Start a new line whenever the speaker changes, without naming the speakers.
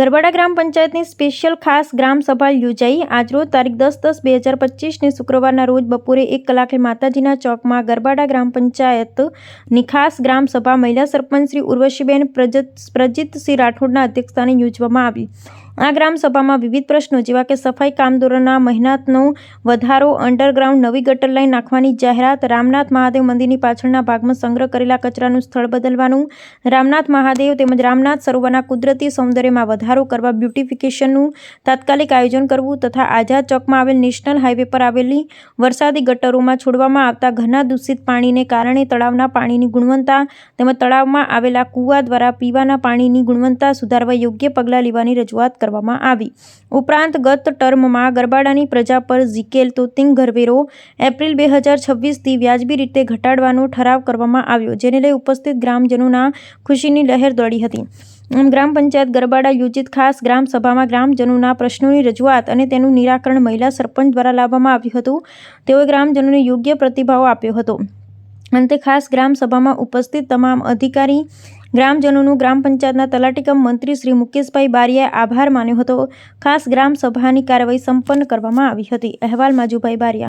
ગરબાડા ગ્રામ પંચાયતની સ્પેશિયલ ખાસ ગ્રામ સભા યોજાઈ. આજરોજ તારીખ દસ દસ બે હજાર પચીસને શુક્રવારના રોજ બપોરે એક કલાકે માતાજીના ચોકમાં ગરબાડા ગ્રામ પંચાયતની ખાસ ગ્રામ સભા મહિલા સરપંચ શ્રી ઉર્વશીબેન પ્રજત પ્રજીતસિંહ રાઠોડના અધ્યક્ષસ્થાને યોજવામાં આવી. આ ગ્રામસભામાં વિવિધ પ્રશ્નો, જેવા કે સફાઈ કામદારોના મહેનતનો વધારો, અંડરગ્રાઉન્ડ નવી ગટર લાઇન નાખવાની જાહેરાત, રામનાથ મહાદેવ મંદિરની પાછળના ભાગમાં સંગ્રહ કરેલા કચરાનું સ્થળ બદલવાનું, રામનાથ મહાદેવ તેમજ રામનાથ સરોવરના કુદરતી સૌંદર્યમાં વધારો કરવા બ્યુટિફિકેશનનું તાત્કાલિક આયોજન કરવું તથા આઝાદ ચોકમાં આવેલ નેશનલ હાઈવે પર આવેલી વરસાદી ગટરોમાં છોડવામાં આવતા ઘરના દૂષિત પાણીને કારણે તળાવના પાણીની ગુણવત્તા તેમજ તળાવમાં આવેલા કૂવા દ્વારા પીવાના પાણીની ગુણવત્તા સુધારવા યોગ્ય પગલાં લેવાની રજૂઆત કરવામાં આવી. ઉપરાંત ગત ટર્મમાં ગરબાડાની પ્રજા પર ઝીકેલ તોતિંગ ઘરવેરો એપ્રિલ બે હજાર છવ્વીસથી વ્યાજબી રીતે ઘટાડવાનો ઠરાવ કરવામાં આવ્યો, જેને લઈ ઉપસ્થિત ગ્રામજનોના ખુશીની લહેર દોડી હતી. ગ્રામ પંચાયત ગરબાડા યોજિત ખાસ ગ્રામ સભામાં ગ્રામજનોના પ્રશ્નોની રજૂઆત અને તેનું નિરાકરણ મહિલા સરપંચ દ્વારા લાવવામાં આવ્યું હતું. તેઓએ ગ્રામજનોને યોગ્ય પ્રતિભાવ આપ્યો હતો. અંતે ખાસ ગ્રામ સભામાં ઉપસ્થિત તમામ અધિકારી ગ્રામજનોનું ગ્રામ પંચાયતના તલાટીકમ મંત્રી શ્રી મુકેશભાઈ બારીયાએ આભાર માન્યો હતો. ખાસ ગ્રામ સભાની કાર્યવાહી સંપન્ન કરવામાં આવી હતી. અહેવાલ માજુભાઈ બારિયા